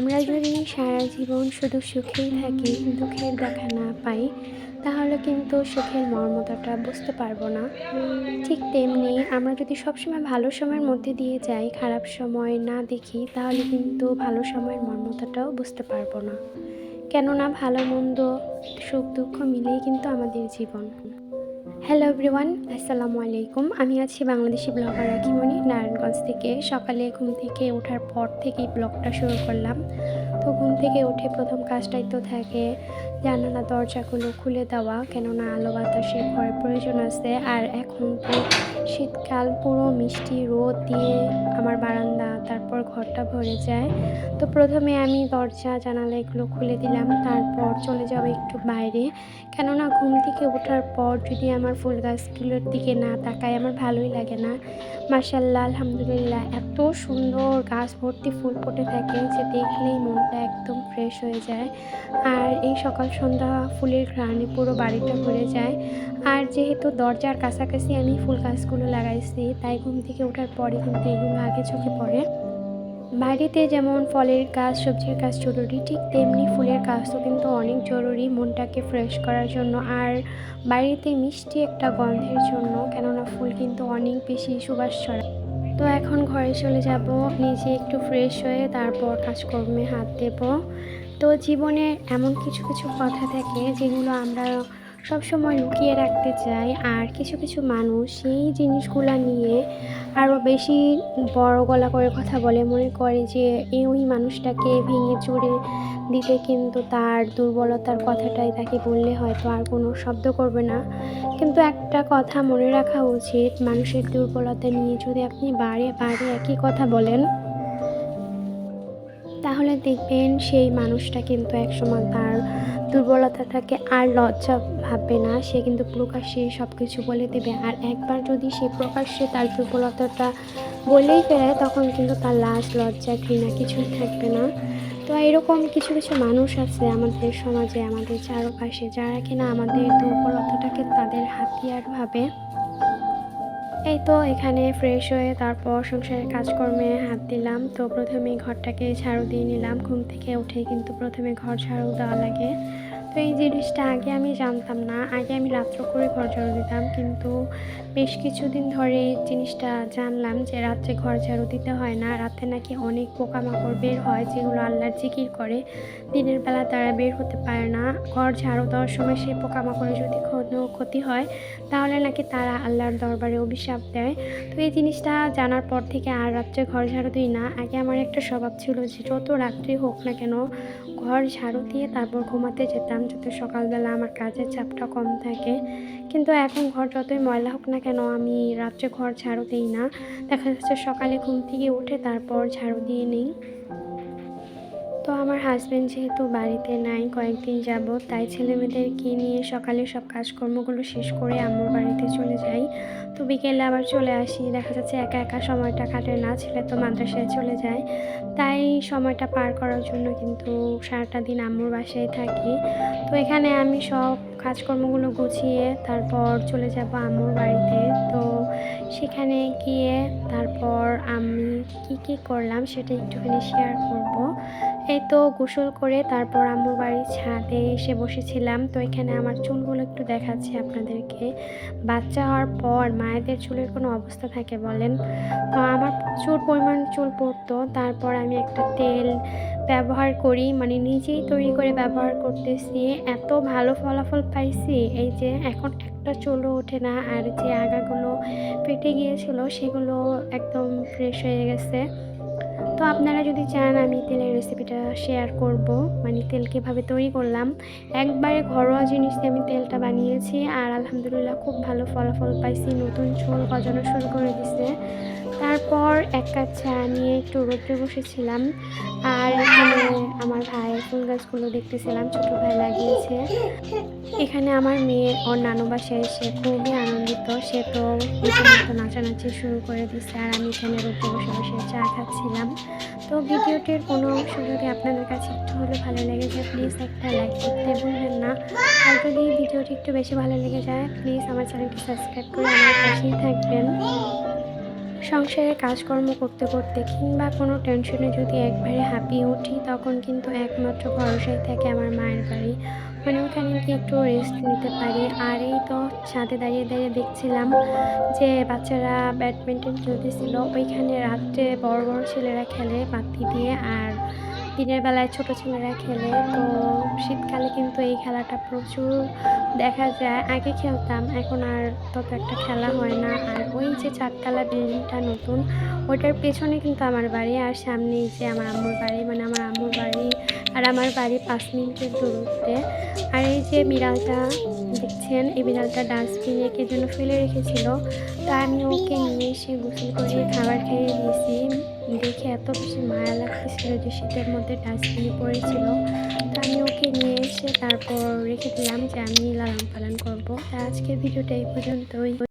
আমরা যদি সারা জীবন শুধু সুখেই থাকি, দুঃখের দেখা না পাই, তাহলে কিন্তু সুখের মর্মতাটা বুঝতে পারব না। ঠিক তেমনি আমরা যদি সবসময় ভালো সময়ের মধ্যে দিয়ে যাই, খারাপ সময় না দেখি, তাহলে কিন্তু ভালো সময়ের মর্মতাটাও বুঝতে পারব না। কেননা ভালো, মন্দ, সুখ, দুঃখ মিলেই কিন্তু আমাদের জীবন। হ্যালো এভরিওয়ান আসসালামু আলাইকুম আমি আছি বাংলাদেশি ব্লগার রাখিমণি নারায়ণগঞ্জ থেকে। সকালে ঘুম থেকে ওঠার পর থেকেই ব্লগটা শুরু করলাম। তো ঘুম থেকে উঠে প্রথম কাজটাই তো থাকে জানালা, দরজাগুলো খুলে দেওয়া, কেননা আলো বাতাসে ঘরের প্রয়োজন আছে। আর এখন তো শীতকাল, পুরো মিষ্টি রোদ দিয়ে আমার বারান্দা, তারপর ঘরটা ভরে যায়। তো প্রথমে আমি দরজা, জানালা এগুলো খুলে দিলাম, তারপর চলে যাব একটু বাইরে। কেননা ঘুম থেকে ওঠার পর যদি আমার ফুল গাছগুলোর দিকে না তাকাই, আমার ভালোই লাগে না। মার্শাল্লাহ আলহামদুলিল্লাহ, এত সুন্দর গাছ ভর্তি ফুল ফুটে থাকে যে দেখলেই মনটা একদম ফ্রেশ হয়ে যায়। আর এই সকাল সন্ধ্যা ফুলের ঘ্রাণে পুরো বাড়িটা ভরে যায়। আর যেহেতু দরজার কাছাকাছি আমি ফুল গাছগুলো লাগাইছি, তাই ঘুম থেকে ওঠার পরে কিন্তু এগুলো আগে চোখে পড়ে। বাড়িতে যেমন ফলের গাছ, সবজির গাছ জরুরি, ঠিক তেমনি ফুলের গাছও কিন্তু অনেক জরুরি মনটাকে ফ্রেশ করার জন্য। আর বাড়িতে মিষ্টি একটা গন্ধের জন্য, কেননা ফুল কিন্তু অনেক বেশি সুবাস ছড়ায়। তো এখন ঘরে চলে যাব। নিজে একটু ফ্রেশ হয়ে তারপর কাজকর্মে হাত দেব। তো জীবনে এমন কিছু কিছু কথা থাকে যেগুলো আমরা সবসময় লুকিয়ে রাখতে চায় আর কিছু কিছু মানুষ সেই জিনিসগুলো নিয়ে আরও বেশি বড় গলা করে কথা বলে, মনে করে যে এই ওই মানুষটাকে ভেঙে চুরে দিতে কিন্তু তার দুর্বলতার কথাটাই তাকে বললে হয়তো আর কোনো শব্দ করবে না। কিন্তু একটা কথা মনে রাখা উচিত, মানুষের দুর্বলতা নিয়ে যদি আপনি বারে বারে একই কথা বলেন তাহলে দেখবেন সেই মানুষটা কিন্তু একসময় তার দুর্বলতাটাকে আর লজ্জা ভাববে না। সে কিন্তু প্রকাশ্যে সব কিছু বলে দেবে। আর একবার যদি সে প্রকাশ্যে তার দুর্বলতাটা বলেই ফেলে, তখন কিন্তু তার লাজ, লজ্জা, ঘৃণা কিছুই থাকবে না। তো এরকম কিছু কিছু মানুষ আছে আমাদের সমাজে, আমাদের চারপাশে, যারা কিনা আমাদের দুর্বলতাটাকে তাদের হাতিয়ার ভাবে এই তো এখানে ফ্রেশ হয়ে তারপর সংসারের কাজকর্মে হাত দিলাম। তো প্রথমে ঘরটাকে ঝাড়ু দিয়ে নিলাম। ঘুম থেকে উঠে কিন্তু প্রথমে ঘর ঝাড়ু দেওয়া লাগে। তো এই জিনিসটা আগে আমি জানতাম না। আগে আমি রাত্র করে ঘর ঝাড়ু দিতাম, কিন্তু বেশ কিছুদিন ধরে এই জিনিসটা জানলাম যে রাত্রে ঘর ঝাড়ু দিতে হয় না। রাতে নাকি অনেক পোকামাকড় বের হয়, যেগুলো আল্লাহর জিকির করে। দিনের বেলা তারা বের হতে পারে না। ঘর ঝাড়ু দেওয়ার সময় সেই পোকামাকড়ে যদি কোনো ক্ষতি হয়, তাহলে নাকি তারা আল্লাহর দরবারে অভিশাপ দেয়। তো এই জিনিসটা জানার পর থেকে আর রাত্রে ঘর ঝাড়ু দিই না। আগে আমার একটা স্বভাব ছিল যে যত রাত্রি হোক না কেন, ঘর ঝাড়ু দিয়ে তারপর ঘুমাতে যেতাম। যাতে সকালবেলা আমার কাজের চাপটা কম থাকে। কিন্তু এখন ঘর যতই ময়লা হোক না কেন আমি রাত্রে ঘর ঝাড়ু দিই না। দেখা যাচ্ছে সকালে ঘুম থেকে উঠে তারপর ঝাড়ু দিয়ে নিই। তো আমার হাজব্যান্ড যেহেতু বাড়িতে নাই কয়েকদিন যাব তাই ছেলে মেয়েদেরকে নিয়ে সকালে সব কাজকর্মগুলো শেষ করে আম্মুর বাড়িতে চলে যাই। তো বিকেলে আবার চলে আসি, দেখা যাচ্ছে একা একা সময়টা কাটে না, ছেলে তো মাদ্রাসায় চলে যায়। তাই সময়টা পার করার জন্য কিন্তু সারাটা দিন আম্মুর বাসায় থাকি। তো এখানে আমি সব কাজকর্মগুলো গুছিয়ে তারপর চলে যাব আম্মুর বাড়িতে। তো সেখানে গিয়ে তারপর আমি কি কি করলাম সেটা একটুখানি শেয়ার করব। এই তো গোসল করে তারপর আম্মুর বাড়ির ছাদে এসে বসেছিলাম। তো এখানে আমার চুলগুলো একটু দেখাচ্ছি আপনাদেরকে। বাচ্চা হওয়ার পর মায়েদের চুলের কোনো অবস্থা থাকে বলেন? তো আমার প্রচুর পরিমাণ চুল পড়তো। তারপর আমি একটা তেল ব্যবহার করি মানে নিজেই তৈরি করে ব্যবহার করতেছি। এত ভালো ফলাফল পাইছি, এই যে এখন একটা চুলও ওঠে না। আর যে আগাগুলো পেটে গিয়েছিল সেগুলো একদম ফ্রেশ হয়ে গেছে। তো আপনারা যদি চান আমি তেলের রেসিপিটা শেয়ার করব মানে তেল কীভাবে তৈরি করলাম। একবারে ঘরোয়া জিনিস দিয়ে আমি তেলটা বানিয়েছি আর আলহামদুলিল্লাহ খুব ভালো ফলাফল পাইছি। নতুন চুল গজানো শুরু করে দিছে। তারপর এক কাপ চা নিয়ে একটু রোদ্রে বসেছিলাম। আর এখানে আমার ভাইয়ের ফুল গাছগুলো দেখতেছিলাম, ছোটো ভাই লাগিয়েছে। এখানে আমার মেয়ে ওর নানু বাসায় এসে খুবই আনন্দিত। সে তো রীতিমতো নাচানাচি শুরু করে দিচ্ছে আর আমি এখানে রোদ্রে বসে বসে চা খাচ্ছিলাম। তো ভিডিওটির কোনো অংশ যদি আপনাদের কাছে একটু হলে ভালো লেগে যায় প্লিজ একটা লাইক করতে ভুলবেন না। আর যদি ভিডিওটি একটু বেশি ভালো লেগে যায় প্লিজ আমার চ্যানেলটি সাবস্ক্রাইব করে আমার পাশেই থাকবেন। সংসারের কাজকর্ম করতে করতে কিংবা কোনো টেনশনে যদি একবারে হাঁপিয়ে উঠি, তখন কিন্তু একমাত্র ভরসাই থাকে আমার মায়ের বাড়ি। মানে ওখানে কি একটু রেস্ট নিতে পারি। আর এই তো ছাদে দাঁড়িয়ে দাঁড়িয়ে দেখছিলাম যে বাচ্চারা ব্যাডমিন্টন খেলতেছিল। ওইখানে রাত্রে বড় বড় ছেলেরা খেলে বাতি দিয়ে। আর দিনের বেলায় ছোট ছেলেরা খেলে, তো শীতকালে কিন্তু এই খেলাটা প্রচুর দেখা যায়। আগে খেলতাম, এখন আর তত একটা খেলা হয় না। আর ওই যে চারতলা বিল্ডিংটা নতুন ওটার পেছনে কিন্তু আমার বাড়ি আর সামনেই যে আমার আম্মুর বাড়ি মানে আমার আম্মুর বাড়ি আর আমার বাড়ি পাঁচ মিনিটের দূরত্বে। আর এই যে বিড়ালটা দেখছেন, এই বিড়ালটা ডাস্টবিনে কে যেন ফেলে রেখেছিল, তা আমি ওকে নিয়ে এসে গোসল করিয়ে খাবার খেয়ে দিয়েছি। লাগতেছিল যে শীতের মধ্যে ডাস্টবিনে পড়েছিল, তো আমি ওকে নিয়ে এসে তারপর রেখে দিলাম যে আমি লালন পালন করব। আজকের ভিডিওটা এই পর্যন্তই।